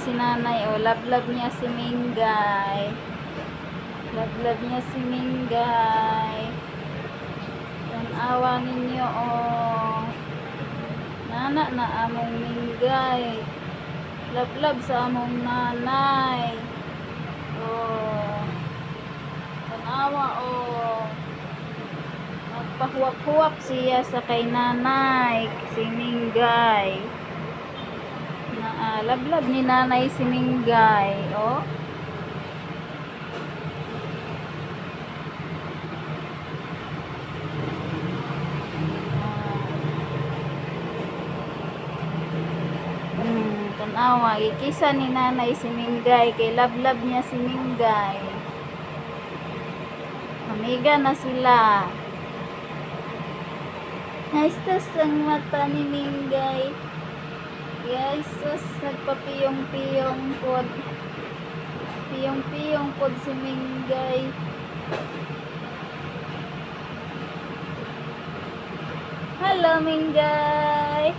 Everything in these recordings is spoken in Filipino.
si nanay. O, love-love niya si Mingay. Love-love niya si Mingay. Yan awa ninyo, o. Nana na among Mingay. Love-love sa among nanay. O. Tanawa, o. Magpahuwak-huwak siya sa kay nanay. Si Mingay. Ah, love-love ni nanay si Mingay. O. Hmm, tanawa. Ikisa ni nanay si Mingay. Kay love-love niya si Mingay. Amiga na sila. Naistas ang mata ni Mingay. Yesus, nagpapiyong-piyong pod. Piyong-piyong pod si Mingay. Hello, Mingay.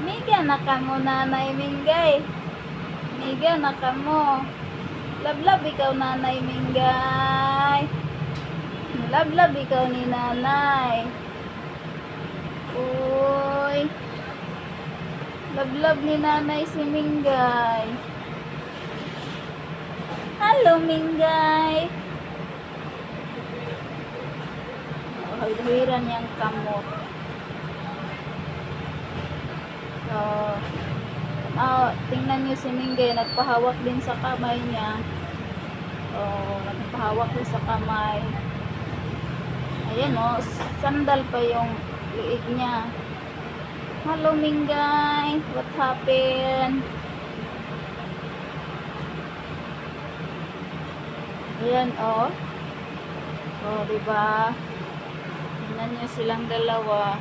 Miga na ka mo, nanay Mingay. Miga na ka mo. Lablab ikaw, nanay Mingay. Lablab ikaw ni nanay. Uy. Lablab ni nanay si Mingay. Hello, Mingay. Oh, hiwiran niyang kamot. So, ah, tingnan niyo si Mingay, nagpahawak din sa kamay niya. Oh, nagpahawak din sa kamay. Ayan oh, sandal pa yung liig niya. Hello, Mingay. What happened? Ayan, oh. Oh, di ba? Tingnan niyo silang dalawa.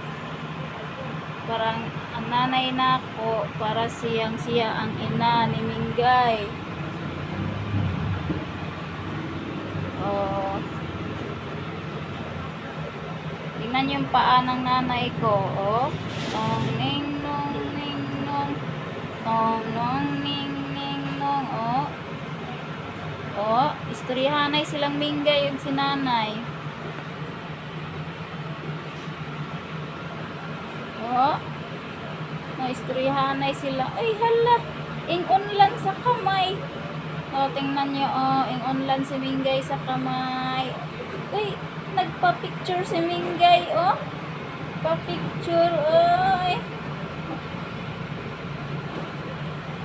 Parang ang nanay na ako, para siyang siya ang ina ni Mingay. Oh. Tingnan yung paa ng nanay ko, oh. Nong ning nong ning nong. Nong nong ning ning nong, oh. Oh, istoryahanay silang Mingay yun si nanay. Oh. Naistoryahanay sila. Ay, hala. Ingonlan sa kamay. Oh, tingnan nyo, oh. Ingonlan si Mingay sa kamay. Uy, nagpa-picture si Mingay, oh. Pa-picture, oy.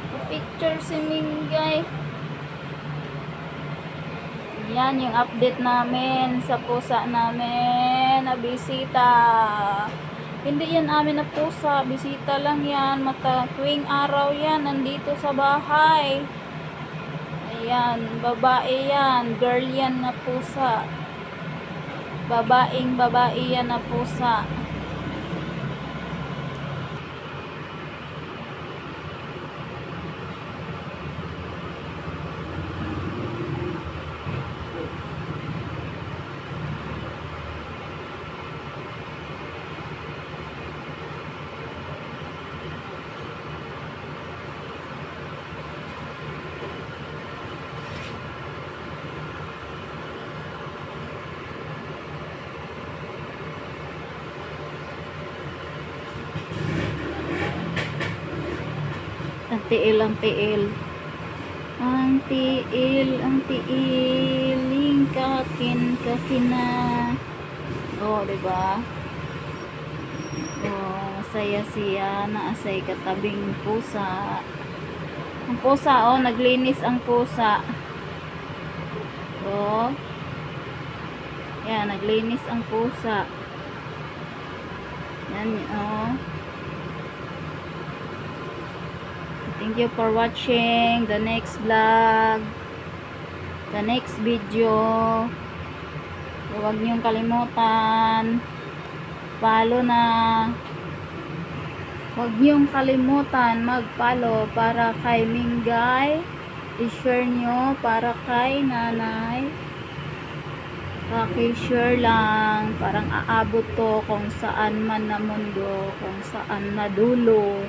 Pa-picture si Mingay. Yan yung update namin sa pusa namin na bisita. Hindi yan amin na pusa, bisita lang yan. Mata tuwing araw yan, nandito sa bahay. Ayan, babae yan, girl yan na pusa. Babaeng babae yan na pusa. Ang tiil, ang tiil. Ang tiil, ang tiil. Kakin, kakina. Oh, di ba? Oh, masaya siya na asay katabing pusa. Ang pusa, oh, naglinis ang pusa. Oh. Yan, naglinis ang pusa. Yan, oh. Thank you for watching the next vlog. The next video. Huwag niyong kalimutan. Follow na. Huwag niyong kalimutan mag-follow para kay Mingay. I-share nyo para kay nanay. Paki-share lang. Parang aabot to kung saan man na mundo. Kung saan na dulo.